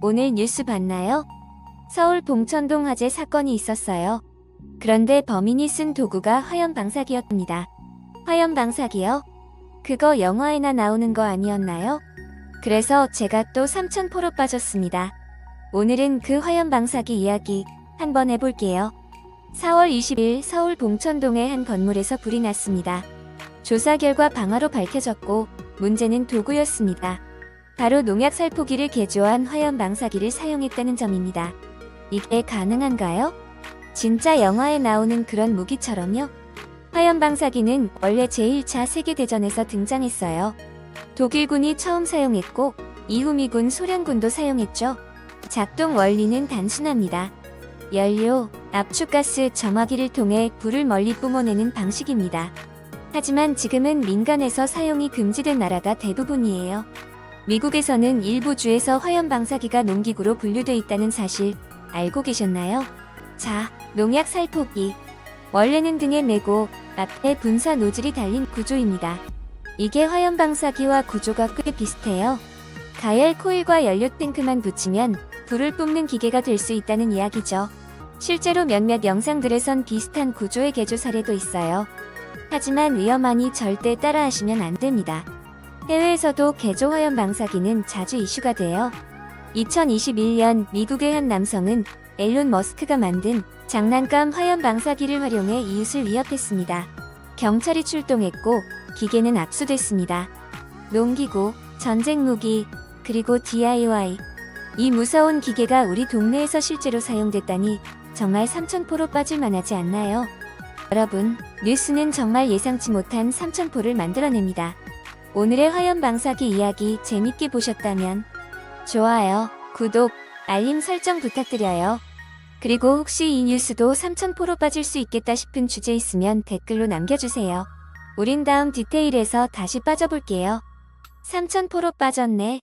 오늘 뉴스 봤나요? 서울 봉천동 화재 사건이 있었어요. 그런데 범인이 쓴 도구가 화염 방사기였습니다. 화염 방사기요? 그거 영화에나 나오는 거 아니었나요? 그래서 제가 또 삼천포로 빠졌습니다. 오늘은 그 화염 방사기 이야기 한번 해볼게요. 4월 20일 서울 봉천동의 한 건물에서 불이 났습니다. 조사 결과 방화로 밝혀졌고 문제는 도구였습니다. 바로 농약 살포기를 개조한 화염 방사기를 사용했다는 점입니다. 이게 가능한가요? 진짜 영화에 나오는 그런 무기처럼요? 화염 방사기는 원래 제1차 세계대전에서 등장했어요. 독일군이 처음 사용했고 이후 미군 소련군도 사용했죠. 작동 원리는 단순합니다. 연료, 압축가스, 점화기를 통해 불을 멀리 뿜어내는 방식입니다. 하지만 지금은 민간에서 사용이 금지된 나라가 대부분이에요. 미국에서는 일부 주에서 화염 방사기가 농기구로 분류돼 있다는 사실 알고 계셨나요? 자, 농약 살포기. 원래는 등에 메고 앞에 분사 노즐이 달린 구조입니다. 이게 화염 방사기와 구조가 꽤 비슷해요. 가열 코일과 연료 탱크만 붙이면 불을 뿜는 기계가 될 수 있다는 이야기죠. 실제로 몇몇 영상들에선 비슷한 구조의 개조 사례도 있어요. 하지만 위험하니 절대 따라하시면 안 됩니다. 해외에서도 개조 화염 방사기는 자주 이슈가 돼요. 2021년 미국의 한 남성은 앨런 머스크가 만든 장난감 화염 방사기를 활용해 이웃을 위협했습니다. 경찰이 출동했고 기계는 압수됐습니다. 농기구, 전쟁 무기, 그리고 DIY. 이 무서운 기계가 우리 동네에서 실제로 사용됐다니 정말 삼천포로 빠질 만하지 않나요? 여러분, 뉴스는 정말 예상치 못한 삼천포를 만들어냅니다. 오늘의 화염 방사기 이야기 재밌게 보셨다면 좋아요, 구독, 알림 설정 부탁드려요. 그리고 혹시 이 뉴스도 삼천포로 빠질 수 있겠다 싶은 주제 있으면 댓글로 남겨주세요. 우린 다음 디테일에서 다시 빠져볼게요. 삼천포로 빠졌네.